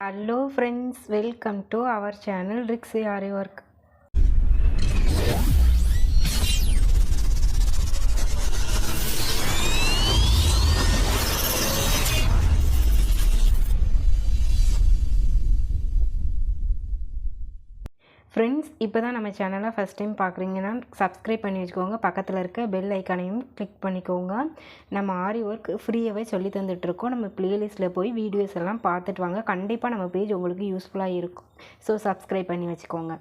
Hello friends welcome to our channel Rixi Aari work friends இப்போ தான் நம்ம சேனலை ஃபஸ்ட் டைம் பார்க்குறீங்கன்னா சப்ஸ்கிரைப் பண்ணி வச்சுக்கோங்க. பக்கத்தில் இருக்க பெல் ஐக்கானையும் கிளிக் பண்ணிக்கோங்க. நம்ம ஆரி ஒர்க் ஃப்ரீயாகவே சொல்லி தந்துட்டுருக்கோம். நம்ம ப்ளேலிஸ்ட்டில் போய் வீடியோஸ் எல்லாம் பார்த்துட்டு வாங்க. கண்டிப்பாக நம்ம பேஜ் உங்களுக்கு யூஸ்ஃபுல்லாக இருக்கும். ஸோ சப்ஸ்கிரைப் பண்ணி வச்சுக்கோங்க.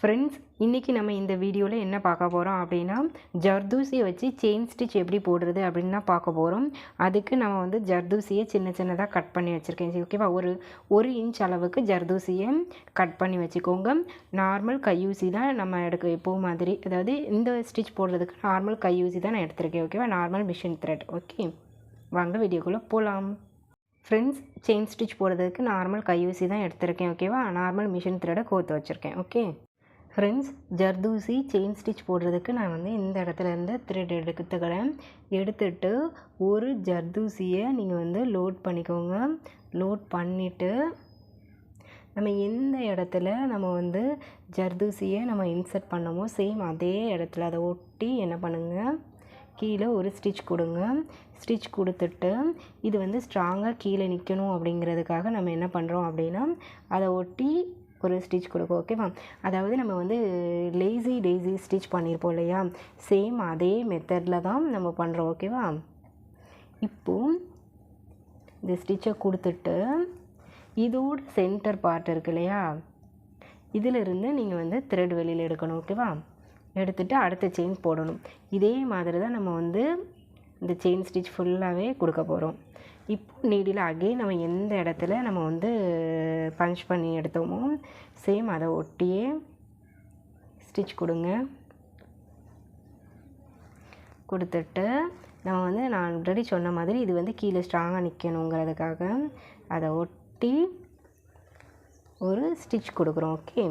ஃப்ரெண்ட்ஸ் இன்றைக்கி நம்ம இந்த வீடியோவில் என்ன பார்க்க போகிறோம் அப்படின்னா ஜர்தூசியை வச்சு செயின் ஸ்டிச் எப்படி போடுறது அப்படின்னு தான் பார்க்க போகிறோம் அதுக்கு நம்ம வந்து ஜர்தூசியை சின்ன சின்னதாக கட் பண்ணி வச்சுருக்கேன். ஓகேவா ஒரு ஒரு இன்ச் அளவுக்கு ஜர்தூசியை கட் பண்ணி வச்சுக்கோங்க. நார்மல் கையூசி தான் நம்ம எடுக்க எப்போ மாதிரி அதாவது இந்த ஸ்டிச் போடுறதுக்கு நார்மல் கையூசி தான் நான் எடுத்திருக்கேன் ஓகேவா நார்மல் மிஷின் த்ரெட் ஓகே வாங்க வீடியோக்குள்ளே போகலாம் ஃப்ரெண்ட்ஸ் செயின் ஸ்டிச் போடுறதுக்கு நார்மல் கையூசி தான் எடுத்திருக்கேன் ஓகேவா நார்மல் மிஷின் த்ரெட்டை கோர்த்து வச்சுருக்கேன் okay friends zardosi chain stitch போடுறதுக்கு நான் வந்து இந்த இடத்துலேருந்து த்ரெட் எடுத்துக்கிறேன். எடுத்துட்டு ஒரு ஜர்தூசியை நீங்கள் வந்து லோட் பண்ணிக்கோங்க. லோட் பண்ணிவிட்டு நம்ம எந்த இடத்துல நம்ம வந்து ஜர்தூசியை நம்ம இன்சர்ட் பண்ணமோ சேம் அதே இடத்துல அதை ஒட்டி என்ன பண்ணுங்கள் கீழே ஒரு ஸ்டிச் கொடுங்க. ஸ்டிச் கொடுத்துட்டு இது வந்து ஸ்ட்ராங்காக கீழே நிற்கணும் அப்படிங்கிறதுக்காக நம்ம என்ன பண்ணுறோம் அப்படின்னா அதை ஒட்டி ஒரு ஸ்டிச் கொடுக்கும் ஓகேவா அதாவது நம்ம வந்து லேசி டேசி ஸ்டிச் பண்ணியிருப்போம் இல்லையா? சேம் அதே மெத்தடில் தான் நம்ம பண்ணுறோம் ஓகேவா இப்போது இந்த ஸ்டிச்சை கொடுத்துட்டு இதோட சென்டர் பார்ட் இருக்கு இல்லையா? இதிலிருந்து நீங்கள் வந்து த்ரெட் வெளியில் எடுக்கணும் ஓகேவா எடுத்துகிட்டு அடுத்த செயின் போடணும். இதே மாதிரி தான் நம்ம வந்து இந்த செயின் ஸ்டிச் ஃபுல்லாகவே கொடுக்க போகிறோம் இப்போ நீடியில் அகெயின் நம்ம எந்த இடத்துல நம்ம வந்து பஞ்ச் பண்ணி எடுத்தோமோ சேம் அதை ஒட்டியே ஸ்டிச் கொடுங்க. கொடுத்துட்டு நம்ம வந்து நான் ஆல்ரெடி சொன்ன மாதிரி இது வந்து கீழே ஸ்ட்ராங்காக நிற்கணுங்கிறதுக்காக அதை ஒட்டி ஒரு ஸ்டிச் கொடுக்குறோம் ஓகே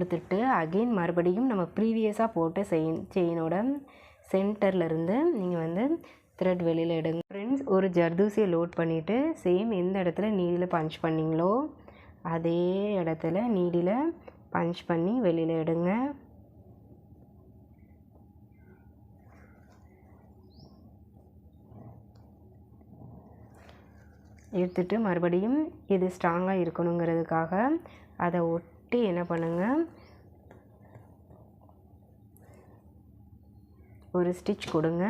கொடுத்துட்டு அகெயின் மறுபடியும் நம்ம ப்ரீவியஸாக போட்ட செயின் செயினோட சென்டர்லேருந்து நீங்கள் வந்து த்ரெட் வெளியில் எடுங்க. ஃப்ரெண்ட்ஸ் ஒரு ஜர்தூசியை லோட் பண்ணிவிட்டு சேம் எந்த இடத்துல நீடில் பஞ்ச் பண்ணிங்களோ அதே இடத்துல நீடில் பஞ்ச் பண்ணி வெளியில் எடுங்க. எடுத்துட்டு மறுபடியும் இது ஸ்ட்ராங்காக இருக்கணுங்கிறதுக்காக அதை ஒட் விட்டு என்ன பண்ணுங்கள் ஒரு ஸ்டிச் கொடுங்க.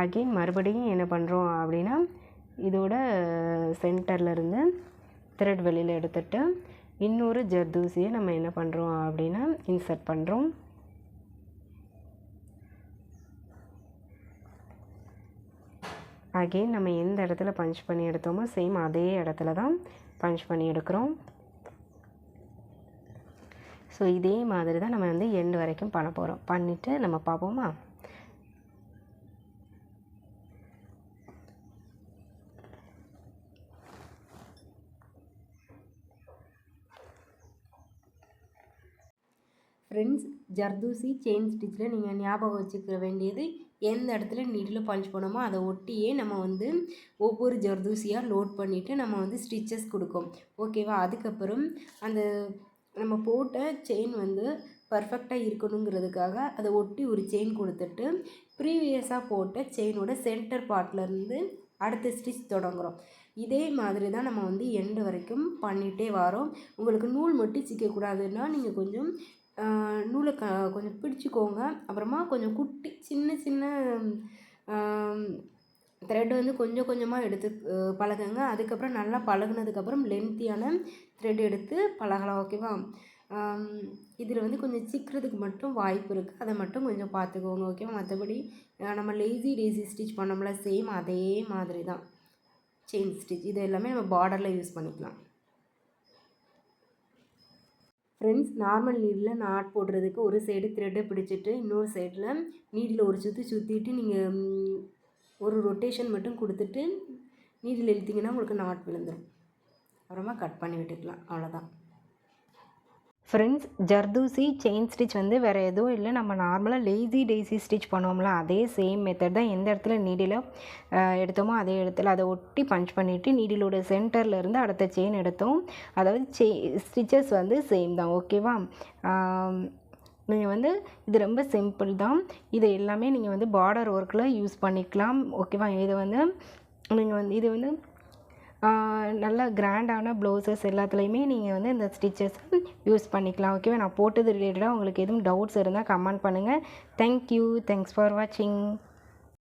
அகெயின் மறுபடியும் என்ன பண்ணுறோம் அப்படின்னா இதோட சென்டர்லேருந்து த்ரெட் வெளியில் எடுத்துட்டு இன்னொரு ஜர்தூசியை நம்ம என்ன பண்ணுறோம் அப்படின்னா இன்சர்ட் பண்ணுறோம் அகெயின் நம்ம எந்த இடத்துல பஞ்ச் பண்ணி எடுத்தோமோ சேம் அதே இடத்துல தான் பஞ்ச் பண்ணி எடுக்கிறோம். ஸோ இதே மாதிரி தான் நம்ம வந்து எண்டு வரைக்கும் பண்ண போகிறோம் பண்ணிவிட்டு நம்ம பார்ப்போமா? ஃப்ரெண்ட்ஸ் ஜர்தூசி செயின் ஸ்டிச்சில் நீங்கள் ஞாபகம் வச்சுக்க வேண்டியது எந்த இடத்துல நீடில் பஞ்ச் பண்ணோமோ அதை ஒட்டியே நம்ம வந்து ஒவ்வொரு ஜர்தூசியாக லோட் பண்ணிவிட்டு நம்ம வந்து ஸ்டிச்சஸ் கொடுக்கும். ஓகேவா அதுக்கப்புறம் அந்த நம்ம போட்ட செயின் வந்து பர்ஃபெக்டாக இருக்கணுங்கிறதுக்காக அதை ஒட்டி ஒரு செயின் கொடுத்துட்டு ப்ரீவியஸாக போட்ட செயினோட சென்டர் பார்ட்லேருந்து அடுத்த ஸ்டிச் தொடங்குகிறோம் இதே மாதிரி தான் நம்ம வந்து எண்டு வரைக்கும் பண்ணிகிட்டே வரோம். உங்களுக்கு நூல் மட்டும் சிக்கக்கூடாதுன்னா நீங்கள் கொஞ்சம் நூலை க கொஞ்சம் பிடிச்சிக்கோங்க. அப்புறமா கொஞ்சம் குட்டி சின்ன சின்ன த்ரெட் வந்து கொஞ்சம் கொஞ்சமாக எடுத்து பழகுங்க. அதுக்கப்புறம் நல்லா பழகுனதுக்கப்புறம் லென்த்தியான த்ரெட் எடுத்து பழகலாம் ஓகேவா இதில் வந்து கொஞ்சம் சிக்கிறதுக்கு மட்டும் வாய்ப்பு இருக்குது அதை மட்டும் கொஞ்சம் பார்த்துக்கோங்க ஓகேவா மற்றபடி நம்ம லேசி லேசி ஸ்டிச் பண்ணோம்ல சேம் அதே மாதிரி தான். செயின் ஸ்டிச் இது எல்லாமே நம்ம பார்டரில் யூஸ் பண்ணிக்கலாம். ஃப்ரெண்ட்ஸ் நார்மல் நீடில் நாட் போடுறதுக்கு ஒரு சைடு த்ரெட்டை பிடிச்சிட்டு இன்னொரு சைடில் நீடில் ஒரு சுற்றி சுற்றிட்டு நீங்கள் ஒரு ரொட்டேஷன் மட்டும் கொடுத்துட்டு நீடில் இழுத்திங்கன்னா உங்களுக்கு நாட் விழுந்துடும் அப்புறமா கட் பண்ணி விட்டுக்கலாம். அவ்வளோதான் ஃப்ரெண்ட்ஸ் ஜர்தூசி செயின் ஸ்டிச் வந்து வேறு எதுவும் இல்லை. நம்ம நார்மலாக லேசி டேசி ஸ்டிச் பண்ணுவோம்ல அதே சேம் மெத்தட் தான் எந்த இடத்துல நீடில் எடுத்தோமோ அதே இடத்துல அதை ஒட்டி பஞ்ச் பண்ணிவிட்டு நீடிலோட சென்டர்லேருந்து அடுத்த செயின் எடுத்தோம். அதாவது செ ஸ்டிச்சஸ் வந்து சேம் தான் ஓகேவா நீங்கள் வந்து இது ரொம்ப சிம்பிள் தான். இது எல்லாமே நீங்கள் வந்து பார்டர் ஒர்க்கில் யூஸ் பண்ணிக்கலாம் ஓகேவா இது வந்து நீங்கள் வந்து இது வந்து நல்ல கிராண்டான ப்ளவுசஸ் எல்லாத்துலேயுமே நீங்கள் வந்து இந்த ஸ்டிச்சஸ் யூஸ் பண்ணிக்கலாம். ஓகேவா நான் போட்டது ரிலேட்டடாக உங்களுக்கு எதுவும் டவுட்ஸ் இருந்தால் கமெண்ட் பண்ணுங்கள் தேங்க்யூ தேங்க்ஸ் ஃபார் வாட்சிங்